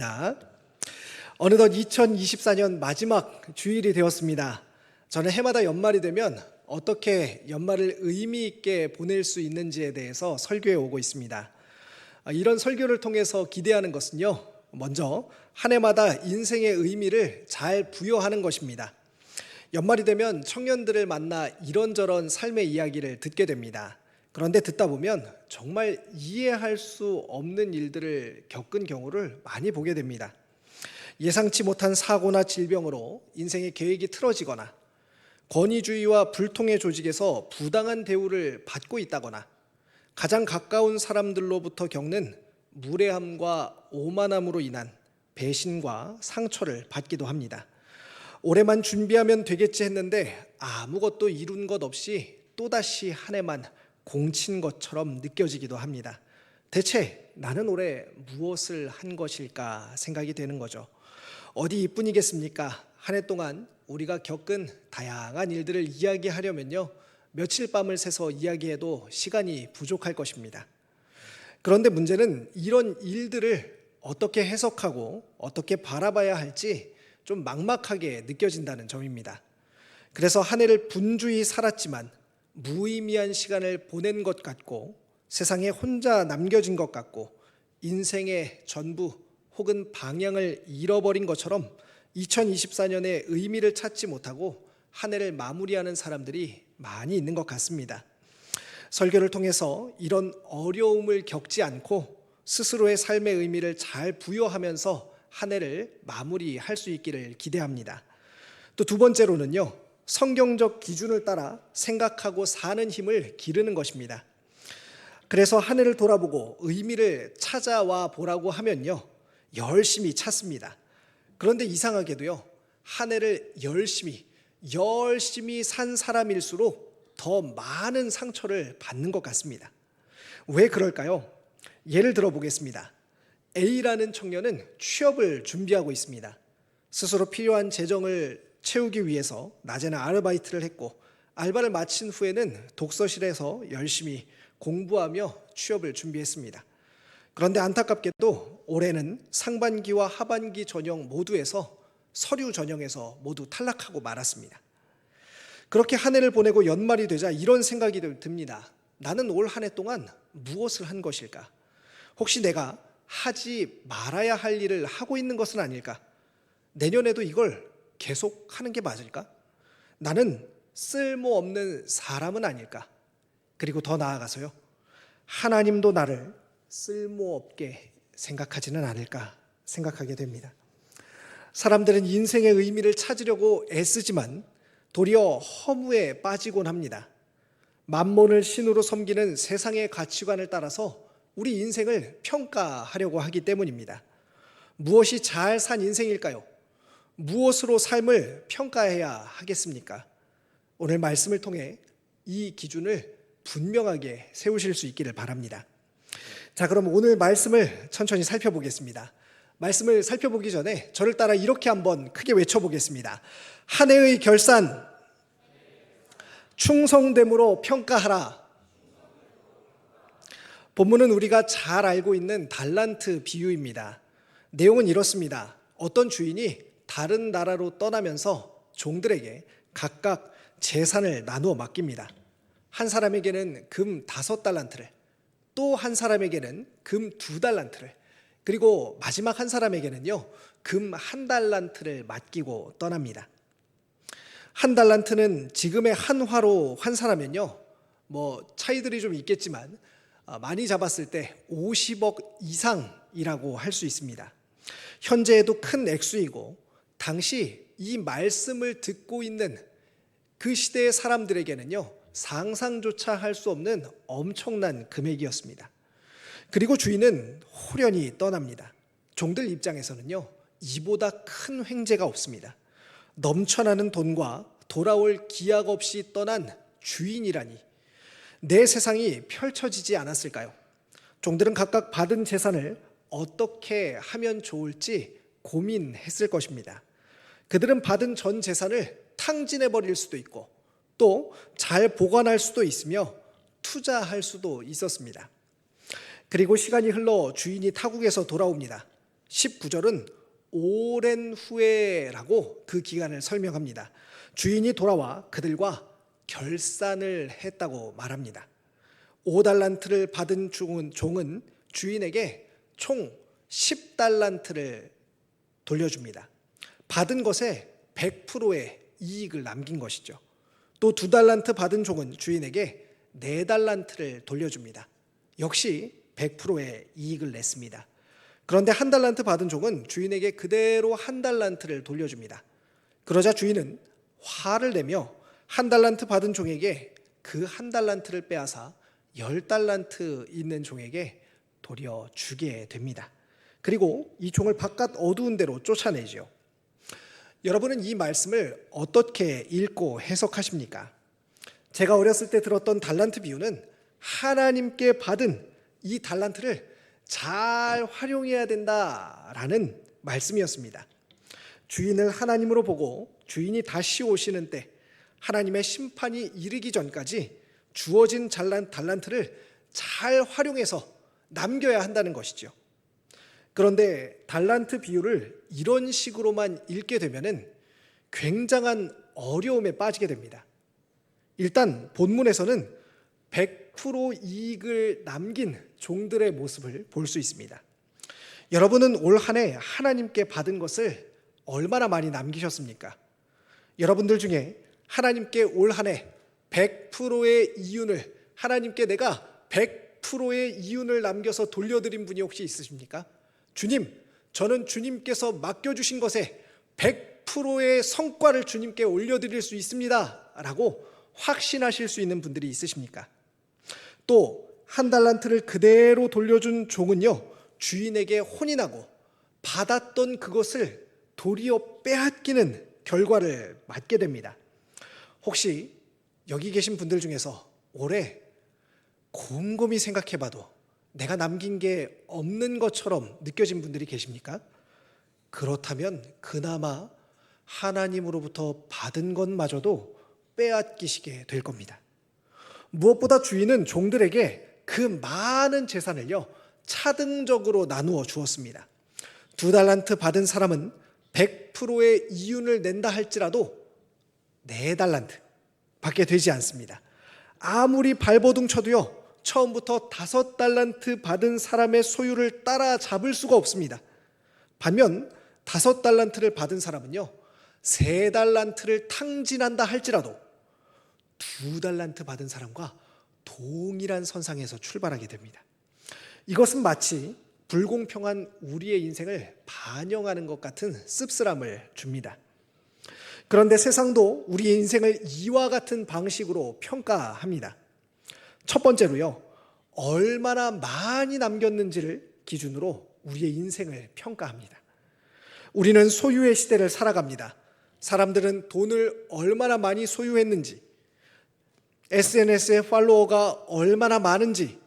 자, 어느덧 2024년 마지막 주일이 되었습니다. 저는 해마다 연말이 되면 어떻게 연말을 의미 있게 보낼 수 있는지에 대해서 설교해 오고 있습니다. 아, 이런 설교를 통해서 기대하는 것은요, 먼저 한 해마다 인생의 의미를 잘 부여하는 것입니다. 연말이 되면 청년들을 만나 이런저런 삶의 이야기를 듣게 됩니다. 그런데 듣다 보면 정말 이해할 수 없는 일들을 겪은 경우를 많이 보게 됩니다. 예상치 못한 사고나 질병으로 인생의 계획이 틀어지거나 권위주의와 불통의 조직에서 부당한 대우를 받고 있다거나 가장 가까운 사람들로부터 겪는 무례함과 오만함으로 인한 배신과 상처를 받기도 합니다. 올해만 준비하면 되겠지 했는데 아무것도 이룬 것 없이 또다시 한 해만 공친 것처럼 느껴지기도 합니다. 대체 나는 올해 무엇을 한 것일까 생각이 되는 거죠. 어디 이뿐이겠습니까? 한 해 동안 우리가 겪은 다양한 일들을 이야기하려면요. 며칠 밤을 새서 이야기해도 시간이 부족할 것입니다. 그런데 문제는 이런 일들을 어떻게 해석하고 어떻게 바라봐야 할지 좀 막막하게 느껴진다는 점입니다. 그래서 한 해를 분주히 살았지만 무의미한 시간을 보낸 것 같고 세상에 혼자 남겨진 것 같고 인생의 전부 혹은 방향을 잃어버린 것처럼 2024년의 의미를 찾지 못하고 한 해를 마무리하는 사람들이 많이 있는 것 같습니다. 설교를 통해서 이런 어려움을 겪지 않고 스스로의 삶의 의미를 잘 부여하면서 한 해를 마무리할 수 있기를 기대합니다. 또 두 번째로는요, 성경적 기준을 따라 생각하고 사는 힘을 기르는 것입니다. 그래서 한 해를 돌아보고 의미를 찾아와 보라고 하면요, 열심히 찾습니다. 그런데 이상하게도요, 한 해를 열심히, 열심히 산 사람일수록 더 많은 상처를 받는 것 같습니다. 왜 그럴까요? 예를 들어 보겠습니다. A라는 청년은 취업을 준비하고 있습니다. 스스로 필요한 재정을 채우기 위해서 낮에는 아르바이트를 했고 알바를 마친 후에는 독서실에서 열심히 공부하며 취업을 준비했습니다. 그런데 안타깝게도 올해는 상반기와 하반기 전형 모두에서 서류 전형에서 모두 탈락하고 말았습니다. 그렇게 한 해를 보내고 연말이 되자 이런 생각이 듭니다. 나는 올 한 해 동안 무엇을 한 것일까? 혹시 내가 하지 말아야 할 일을 하고 있는 것은 아닐까? 내년에도 이걸 계속 하는 게 맞을까? 나는 쓸모없는 사람은 아닐까? 그리고 더 나아가서요. 하나님도 나를 쓸모없게 생각하지는 않을까 생각하게 됩니다. 사람들은 인생의 의미를 찾으려고 애쓰지만 도리어 허무에 빠지곤 합니다. 만몬을 신으로 섬기는 세상의 가치관을 따라서 우리 인생을 평가하려고 하기 때문입니다. 무엇이 잘 산 인생일까요? 무엇으로 삶을 평가해야 하겠습니까? 오늘 말씀을 통해 이 기준을 분명하게 세우실 수 있기를 바랍니다. 자, 그럼 오늘 말씀을 천천히 살펴보겠습니다. 말씀을 살펴보기 전에 저를 따라 이렇게 한번 크게 외쳐보겠습니다. 한 해의 결산, 충성됨으로 평가하라. 본문은 우리가 잘 알고 있는 달란트 비유입니다. 내용은 이렇습니다. 어떤 주인이 다른 나라로 떠나면서 종들에게 각각 재산을 나누어 맡깁니다. 한 사람에게는 금 다섯 달란트를, 또 한 사람에게는 금 두 달란트를, 그리고 마지막 한 사람에게는요, 금 한 달란트를 맡기고 떠납니다. 한 달란트는 지금의 한화로 환산하면요, 뭐 차이들이 좀 있겠지만 아, 많이 잡았을 때 50억 이상이라고 할 수 있습니다. 현재에도 큰 액수이고 당시 이 말씀을 듣고 있는 그 시대의 사람들에게는요, 상상조차 할 수 없는 엄청난 금액이었습니다. 그리고 주인은 호련히 떠납니다. 종들 입장에서는요, 이보다 큰 횡재가 없습니다. 넘쳐나는 돈과 돌아올 기약 없이 떠난 주인이라니 내 세상이 펼쳐지지 않았을까요? 종들은 각각 받은 재산을 어떻게 하면 좋을지 고민했을 것입니다. 그들은 받은 전 재산을 탕진해 버릴 수도 있고 또 잘 보관할 수도 있으며 투자할 수도 있었습니다. 그리고 시간이 흘러 주인이 타국에서 돌아옵니다. 19절은 오랜 후에라고 그 기간을 설명합니다. 주인이 돌아와 그들과 결산을 했다고 말합니다. 5달란트를 받은 종은, 주인에게 총 10달란트를 돌려줍니다. 받은 것에 100%의 이익을 남긴 것이죠. 또 두 달란트 받은 종은 주인에게 네 달란트를 돌려줍니다. 역시 100%의 이익을 냈습니다. 그런데 한 달란트 받은 종은 주인에게 그대로 한 달란트를 돌려줍니다. 그러자 주인은 화를 내며 한 달란트 받은 종에게 그 한 달란트를 빼앗아 열 달란트 있는 종에게 돌려주게 됩니다. 그리고 이 종을 바깥 어두운 데로 쫓아내죠. 여러분은 이 말씀을 어떻게 읽고 해석하십니까? 제가 어렸을 때 들었던 달란트 비유는 하나님께 받은 이 달란트를 잘 활용해야 된다라는 말씀이었습니다. 주인을 하나님으로 보고 주인이 다시 오시는 때 하나님의 심판이 이르기 전까지 주어진 달란트를 잘 활용해서 남겨야 한다는 것이죠. 그런데 달란트 비유를 이런 식으로만 읽게 되면은 굉장한 어려움에 빠지게 됩니다. 일단 본문에서는 100% 이익을 남긴 종들의 모습을 볼 수 있습니다. 여러분은 올 한 해 하나님께 받은 것을 얼마나 많이 남기셨습니까? 여러분들 중에 하나님께 올 한 해 100%의 이윤을 하나님께 내가 100%의 이윤을 남겨서 돌려드린 분이 혹시 있으십니까? 주님, 저는 주님께서 맡겨주신 것에 100%의 성과를 주님께 올려드릴 수 있습니다. 라고 확신하실 수 있는 분들이 있으십니까? 또 한 달란트를 그대로 돌려준 종은요 주인에게 혼인하고 받았던 그것을 도리어 빼앗기는 결과를 맞게 됩니다. 혹시 여기 계신 분들 중에서 올해 곰곰이 생각해봐도 내가 남긴 게 없는 것처럼 느껴진 분들이 계십니까? 그렇다면 그나마 하나님으로부터 받은 것마저도 빼앗기시게 될 겁니다. 무엇보다 주인은 종들에게 그 많은 재산을요 차등적으로 나누어 주었습니다. 두 달란트 받은 사람은 100%의 이윤을 낸다 할지라도 네 달란트 밖에 되지 않습니다. 아무리 발버둥 쳐도요 처음부터 다섯 달란트 받은 사람의 소유를 따라잡을 수가 없습니다. 반면 다섯 달란트를 받은 사람은요 세 달란트를 탕진한다 할지라도 두 달란트 받은 사람과 동일한 선상에서 출발하게 됩니다. 이것은 마치 불공평한 우리의 인생을 반영하는 것 같은 씁쓸함을 줍니다. 그런데 세상도 우리의 인생을 이와 같은 방식으로 평가합니다. 첫 번째로요, 얼마나 많이 남겼는지를 기준으로 우리의 인생을 평가합니다. 우리는 소유의 시대를 살아갑니다. 사람들은 돈을 얼마나 많이 소유했는지, SNS의 팔로워가 얼마나 많은지,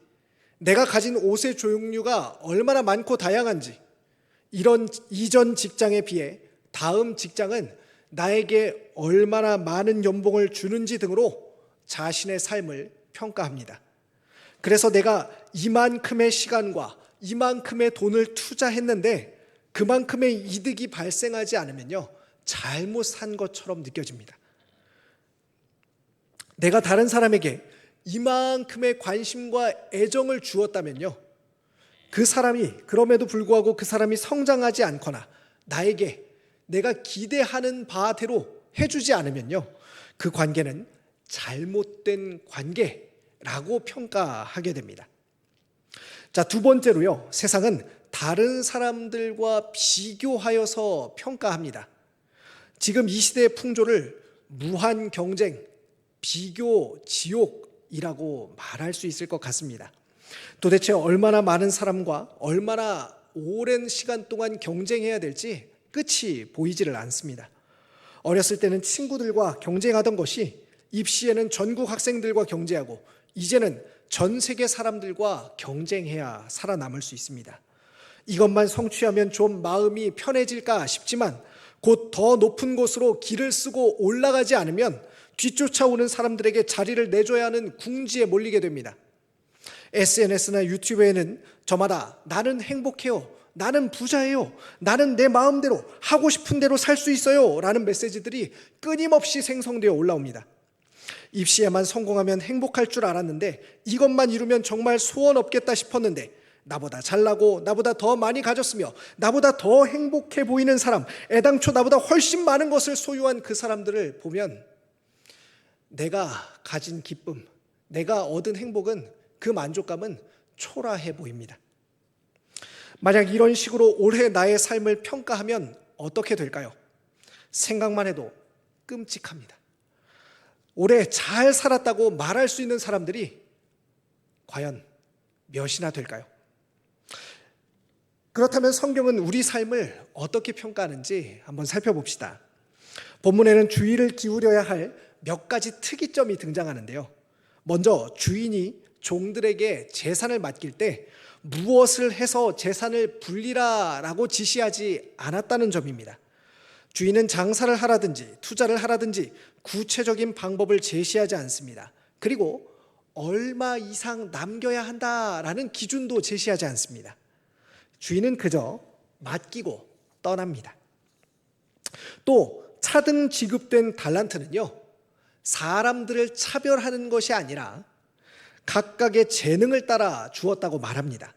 내가 가진 옷의 종류가 얼마나 많고 다양한지, 이런 이전 직장에 비해 다음 직장은 나에게 얼마나 많은 연봉을 주는지 등으로 자신의 삶을 평가합니다. 그래서 내가 이만큼의 시간과 이만큼의 돈을 투자했는데 그만큼의 이득이 발생하지 않으면요. 잘못 산 것처럼 느껴집니다. 내가 다른 사람에게 이만큼의 관심과 애정을 주었다면요. 그 사람이 그럼에도 불구하고 그 사람이 성장하지 않거나 나에게 내가 기대하는 바대로 해주지 않으면요. 그 관계는 잘못된 관계라고 평가하게 됩니다. 자, 두 번째로요. 세상은 다른 사람들과 비교하여서 평가합니다. 지금 이 시대의 풍조를 무한 경쟁, 비교, 지옥이라고 말할 수 있을 것 같습니다. 도대체 얼마나 많은 사람과 얼마나 오랜 시간 동안 경쟁해야 될지 끝이 보이지를 않습니다. 어렸을 때는 친구들과 경쟁하던 것이 입시에는 전국 학생들과 경쟁하고 이제는 전 세계 사람들과 경쟁해야 살아남을 수 있습니다. 이것만 성취하면 좀 마음이 편해질까 싶지만 곧 더 높은 곳으로 길을 쓰고 올라가지 않으면 뒤쫓아오는 사람들에게 자리를 내줘야 하는 궁지에 몰리게 됩니다. SNS나 유튜브에는 저마다 나는 행복해요. 나는 부자예요. 나는 내 마음대로 하고 싶은 대로 살 수 있어요. 라는 메시지들이 끊임없이 생성되어 올라옵니다. 입시에만 성공하면 행복할 줄 알았는데 이것만 이루면 정말 소원 없겠다 싶었는데 나보다 잘나고 나보다 더 많이 가졌으며 나보다 더 행복해 보이는 사람, 애당초 나보다 훨씬 많은 것을 소유한 그 사람들을 보면 내가 가진 기쁨, 내가 얻은 행복은 그 만족감은 초라해 보입니다. 만약 이런 식으로 올해 나의 삶을 평가하면 어떻게 될까요? 생각만 해도 끔찍합니다. 올해 잘 살았다고 말할 수 있는 사람들이 과연 몇이나 될까요? 그렇다면 성경은 우리 삶을 어떻게 평가하는지 한번 살펴봅시다. 본문에는 주의를 기울여야 할 몇 가지 특이점이 등장하는데요. 먼저 주인이 종들에게 재산을 맡길 때 무엇을 해서 재산을 불리라 라고 지시하지 않았다는 점입니다. 주인은 장사를 하라든지 투자를 하라든지 구체적인 방법을 제시하지 않습니다. 그리고 얼마 이상 남겨야 한다라는 기준도 제시하지 않습니다. 주인은 그저 맡기고 떠납니다. 또 차등 지급된 달란트는요, 사람들을 차별하는 것이 아니라 각각의 재능을 따라 주었다고 말합니다.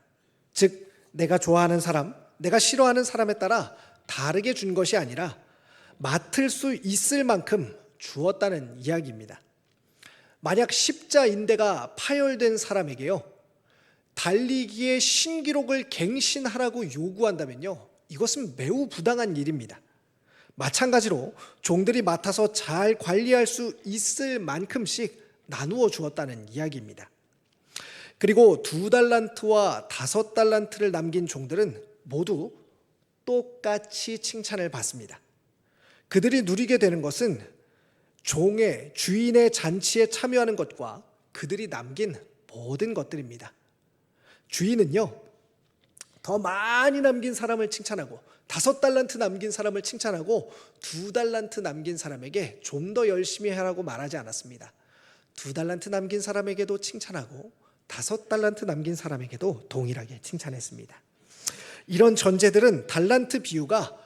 즉, 내가 좋아하는 사람, 내가 싫어하는 사람에 따라 다르게 준 것이 아니라 맡을 수 있을 만큼 주었다는 이야기입니다. 만약 십자 인대가 파열된 사람에게요, 달리기의 신기록을 갱신하라고 요구한다면요, 이것은 매우 부당한 일입니다. 마찬가지로 종들이 맡아서 잘 관리할 수 있을 만큼씩 나누어 주었다는 이야기입니다. 그리고 두 달란트와 다섯 달란트를 남긴 종들은 모두 똑같이 칭찬을 받습니다. 그들이 누리게 되는 것은 종의 주인의 잔치에 참여하는 것과 그들이 남긴 모든 것들입니다. 주인은요, 더 많이 남긴 사람을 칭찬하고 다섯 달란트 남긴 사람을 칭찬하고 두 달란트 남긴 사람에게 좀 더 열심히 하라고 말하지 않았습니다. 두 달란트 남긴 사람에게도 칭찬하고 다섯 달란트 남긴 사람에게도 동일하게 칭찬했습니다. 이런 전제들은 달란트 비유가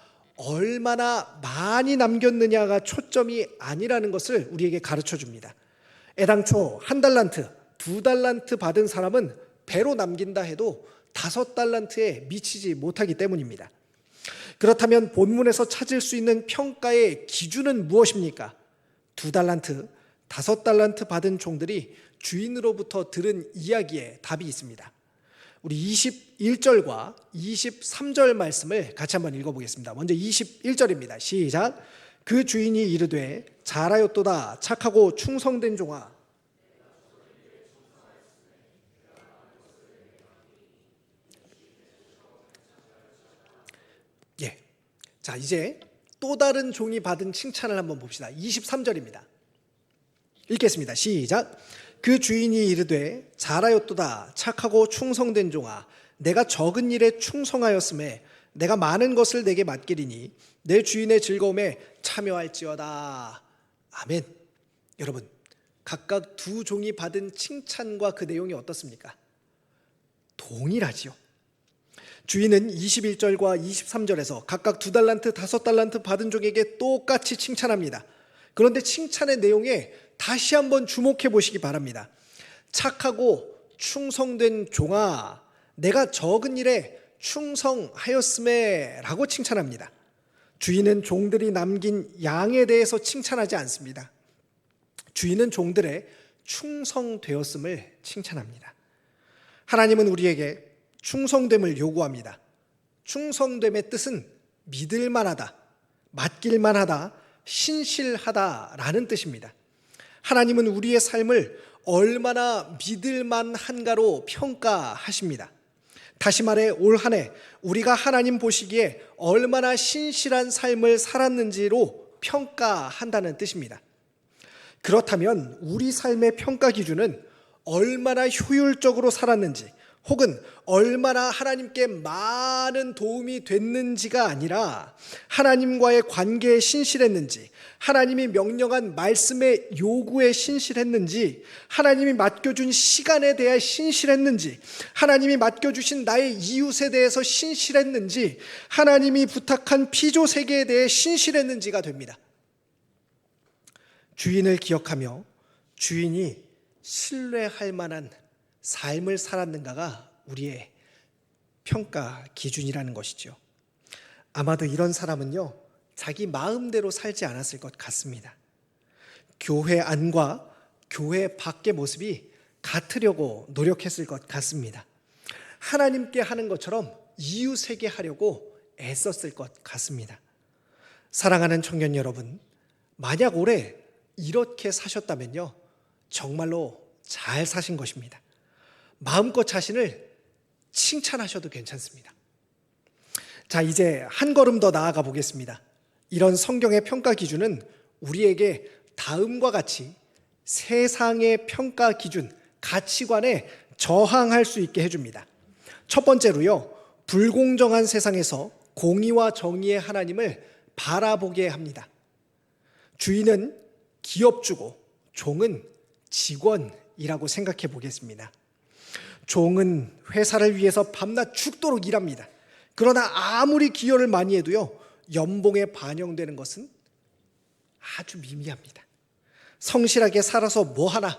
얼마나 많이 남겼느냐가 초점이 아니라는 것을 우리에게 가르쳐 줍니다. 애당초 한 달란트, 두 달란트 받은 사람은 배로 남긴다 해도 다섯 달란트에 미치지 못하기 때문입니다. 그렇다면 본문에서 찾을 수 있는 평가의 기준은 무엇입니까? 두 달란트, 다섯 달란트 받은 종들이 주인으로부터 들은 이야기에 답이 있습니다. 우리 21절과 23절 말씀을 같이 한번 읽어보겠습니다. 먼저 21절입니다. 시작. 그 주인이 이르되 잘하였도다 착하고 충성된 종아 예. 자, 이제 또 다른 종이 받은 칭찬을 한번 봅시다. 23절입니다. 읽겠습니다. 시작. 그 주인이 이르되 잘하였도다 착하고 충성된 종아 내가 적은 일에 충성하였음에 내가 많은 것을 내게 맡기리니 내 주인의 즐거움에 참여할지어다. 아멘. 여러분, 각각 두 종이 받은 칭찬과 그 내용이 어떻습니까? 동일하지요. 주인은 21절과 23절에서 각각 두 달란트, 다섯 달란트 받은 종에게 똑같이 칭찬합니다. 그런데 칭찬의 내용에 다시 한번 주목해 보시기 바랍니다. 착하고 충성된 종아, 내가 적은 일에 충성하였음에 라고 칭찬합니다. 주인은 종들이 남긴 양에 대해서 칭찬하지 않습니다. 주인은 종들의 충성되었음을 칭찬합니다. 하나님은 우리에게 충성됨을 요구합니다. 충성됨의 뜻은 믿을만하다, 맡길만하다, 신실하다라는 뜻입니다. 하나님은 우리의 삶을 얼마나 믿을만 한가로 평가하십니다. 다시 말해 올 한 해 우리가 하나님 보시기에 얼마나 신실한 삶을 살았는지로 평가한다는 뜻입니다. 그렇다면 우리 삶의 평가 기준은 얼마나 효율적으로 살았는지, 혹은 얼마나 하나님께 많은 도움이 됐는지가 아니라 하나님과의 관계에 신실했는지, 하나님이 명령한 말씀의 요구에 신실했는지, 하나님이 맡겨준 시간에 대해 신실했는지, 하나님이 맡겨주신 나의 이웃에 대해서 신실했는지, 하나님이 부탁한 피조 세계에 대해 신실했는지가 됩니다. 주인을 기억하며 주인이 신뢰할 만한 삶을 살았는가가 우리의 평가 기준이라는 것이죠. 아마도 이런 사람은요, 자기 마음대로 살지 않았을 것 같습니다. 교회 안과 교회 밖의 모습이 같으려고 노력했을 것 같습니다. 하나님께 하는 것처럼 이웃에게 하려고 애썼을 것 같습니다. 사랑하는 청년 여러분, 만약 올해 이렇게 사셨다면요, 정말로 잘 사신 것입니다. 마음껏 자신을 칭찬하셔도 괜찮습니다. 자, 이제 한 걸음 더 나아가 보겠습니다. 이런 성경의 평가 기준은 우리에게 다음과 같이 세상의 평가 기준, 가치관에 저항할 수 있게 해줍니다. 첫 번째로요, 불공정한 세상에서 공의와 정의의 하나님을 바라보게 합니다. 주인은 기업주고 종은 직원이라고 생각해 보겠습니다. 종은 회사를 위해서 밤낮 죽도록 일합니다. 그러나 아무리 기여를 많이 해도요, 연봉에 반영되는 것은 아주 미미합니다. 성실하게 살아서 뭐 하나?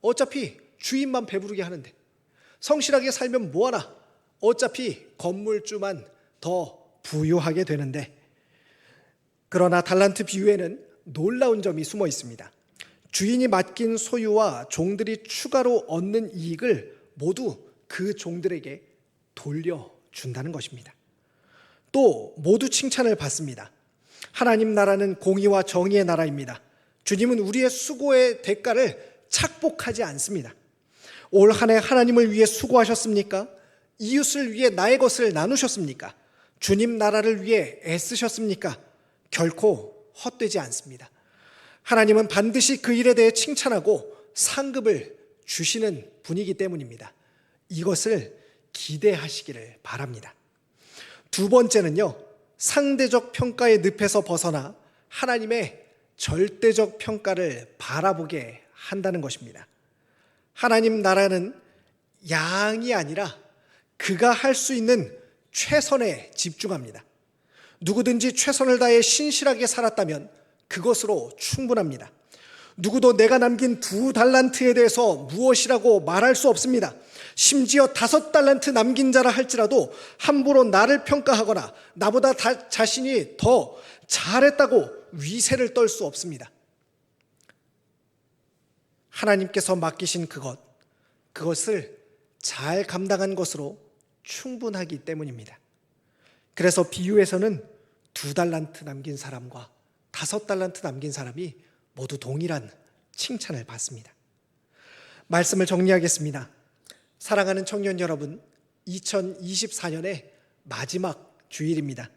어차피 주인만 배부르게 하는데. 성실하게 살면 뭐 하나? 어차피 건물주만 더 부유하게 되는데. 그러나 달란트 비유에는 놀라운 점이 숨어 있습니다. 주인이 맡긴 소유와 종들이 추가로 얻는 이익을 모두 그 종들에게 돌려준다는 것입니다. 또 모두 칭찬을 받습니다. 하나님 나라는 공의와 정의의 나라입니다. 주님은 우리의 수고의 대가를 착복하지 않습니다. 올 한 해 하나님을 위해 수고하셨습니까? 이웃을 위해 나의 것을 나누셨습니까? 주님 나라를 위해 애쓰셨습니까? 결코 헛되지 않습니다. 하나님은 반드시 그 일에 대해 칭찬하고 상급을 주시는 분이기 때문입니다. 이것을 기대하시기를 바랍니다. 두 번째는요, 상대적 평가의 늪에서 벗어나 하나님의 절대적 평가를 바라보게 한다는 것입니다. 하나님 나라는 양이 아니라 그가 할 수 있는 최선에 집중합니다. 누구든지 최선을 다해 신실하게 살았다면 그것으로 충분합니다. 누구도 내가 남긴 두 달란트에 대해서 무엇이라고 말할 수 없습니다. 심지어 다섯 달란트 남긴 자라 할지라도 함부로 나를 평가하거나 나보다 다, 자신이 더 잘했다고 위세를 떨 수 없습니다. 하나님께서 맡기신 그것, 그것을 잘 감당한 것으로 충분하기 때문입니다. 그래서 비유에서는 두 달란트 남긴 사람과 다섯 달란트 남긴 사람이 모두 동일한 칭찬을 받습니다. 말씀을 정리하겠습니다. 사랑하는 청년 여러분, 2024년의 마지막 주일입니다.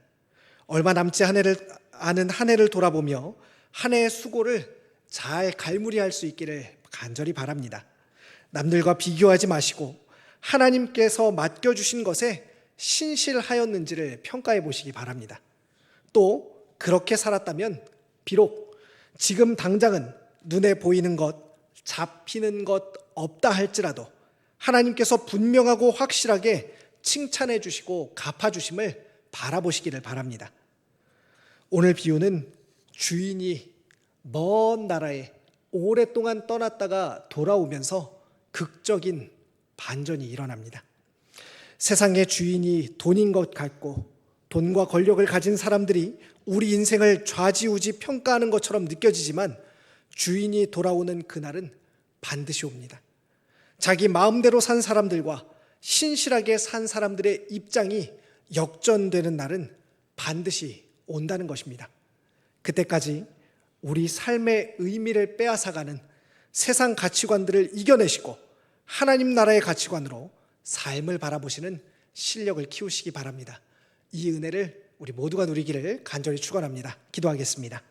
얼마 남지 한 해를 아는 한 해를 돌아보며 한 해의 수고를 잘 갈무리할 수 있기를 간절히 바랍니다. 남들과 비교하지 마시고 하나님께서 맡겨주신 것에 신실하였는지를 평가해 보시기 바랍니다. 또 그렇게 살았다면 비록 지금 당장은 눈에 보이는 것, 잡히는 것 없다 할지라도 하나님께서 분명하고 확실하게 칭찬해 주시고 갚아 주심을 바라보시기를 바랍니다. 오늘 비유는 주인이 먼 나라에 오랫동안 떠났다가 돌아오면서 극적인 반전이 일어납니다. 세상의 주인이 돈인 것 같고 돈과 권력을 가진 사람들이 우리 인생을 좌지우지 평가하는 것처럼 느껴지지만 주인이 돌아오는 그날은 반드시 옵니다. 자기 마음대로 산 사람들과 신실하게 산 사람들의 입장이 역전되는 날은 반드시 온다는 것입니다. 그때까지 우리 삶의 의미를 빼앗아가는 세상 가치관들을 이겨내시고 하나님 나라의 가치관으로 삶을 바라보시는 실력을 키우시기 바랍니다. 이 은혜를 우리 모두가 누리기를 간절히 축원합니다. 기도하겠습니다.